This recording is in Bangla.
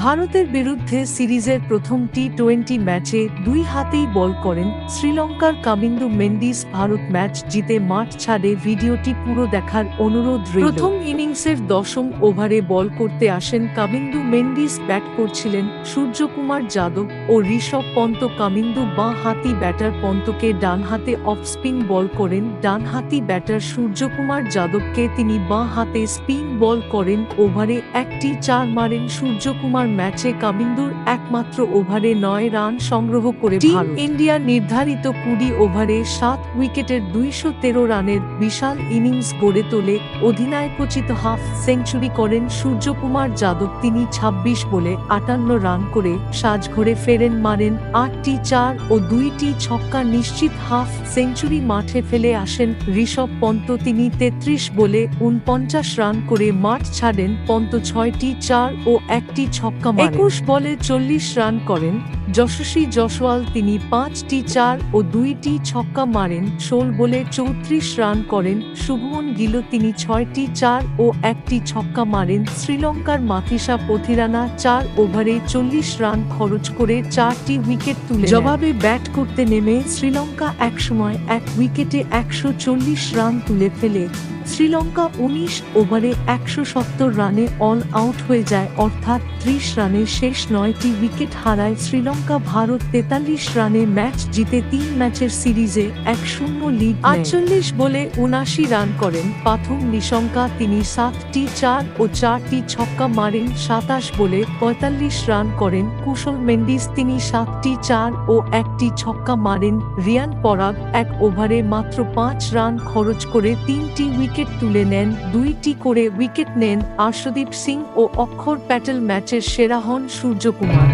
ভারতের বিরুদ্ধে সিরিজের প্রথম টি টোয়েন্টি ম্যাচে দুই হাতেই বল করেন শ্রীলঙ্কার কামিন্দু মেন্ডিস। ভারত ম্যাচ জিতে মাঠ ছাড়ে ভিডিওটি পুরো দেখার অনুরোধ প্রথম ইনিংসের দশম ওভারে বল করতে আসেন কামিন্দু মেন্ডিস। ব্যাট করছিলেন সূর্যকুমার যাদব ও ঋষভ পন্ত। কামিন্দু বাঁ হাতি ব্যাটার পন্তকে ডান হাতে অফ স্পিন বল করেন। ডান হাতি ব্যাটার সূর্যকুমার যাদবকে তিনি বাঁ হাতে স্পিন বল করেন। ওভারে একটি চার মারেন সূর্যকুমার ম্যাচে কামিন্দুর একমাত্র ওভারে নয় রান সংগ্রহ করে টিম ইন্ডিয়া নির্ধারিত কুড়ি ওভারে সাত উইকেটের দুইশো তেরো রানের বিশাল ইনিংস গড়ে তোলে অধিনায়কোচিত হাফ সেঞ্চুরি করেন সূর্যকুমার যাদব। তিনি ২৬ বলে আটান্ন রান করে সাজঘরে ফেরেন মারেন আটটি চার ও দুইটি ছক্কা নিশ্চিত হাফ সেঞ্চুরি মাঠে ফেলে আসেন ঋষভ পন্ত। তিনি তেত্রিশ বলে উনপঞ্চাশ রান করে মাঠ ছাড়েন পন্ত ছয়টি চার ও একটি ছক্কা একুশ বলে চল্লিশ রান করেন। যশস্বী জসওয়াল তিনি পাঁচটি চার ও দুইটি ছক্কা মারেন। ষোল বলে চৌত্রিশ রান করেন। শুভমন গিল তিনি ছয়টি চার ও একটি ছক্কা মারেন। শ্রীলঙ্কার মাথিসা পথিরানা চার ওভারে চল্লিশ রান খরচ করে চারটি উইকেট তুলে জবাবে ব্যাট করতে নেমে শ্রীলঙ্কা একসময় এক উইকেটে একশো চল্লিশ রান তুলে ফেলে। শ্রীলঙ্কা উনিশ ওভারে একশো সত্তর রানে অল আউট হয়ে যায়, অর্থাৎ ত্রিশ রানে শেষ নয়টি উইকেট হারায় শ্রীলঙ্কা। ভারত তেতাল্লিশ রানে ম্যাচ জিতে তিন ম্যাচের সিরিজে এক শূন্য লিড আটচল্লিশ বলে উনাশি রান করেন প্রথম নিশঙ্কা, তিনি সাতটি চার ও চারটি ছক্কা মারেন। সাতাশ বলে পঁয়তাল্লিশ রান করেন কুশল মেন্ডিস, তিনি সাতটি চার ও একটি ছক্কা মারেন। রিয়ান পরাগ এক ওভারে মাত্র পাঁচ রান খরচ করে তিনটি উইকেট তুলে নেন, দুইটি করে উইকেট নেন আর্শদীপ সিং ও অক্ষর প্যাটেল ম্যাচের সেরা হন সূর্যকুমার।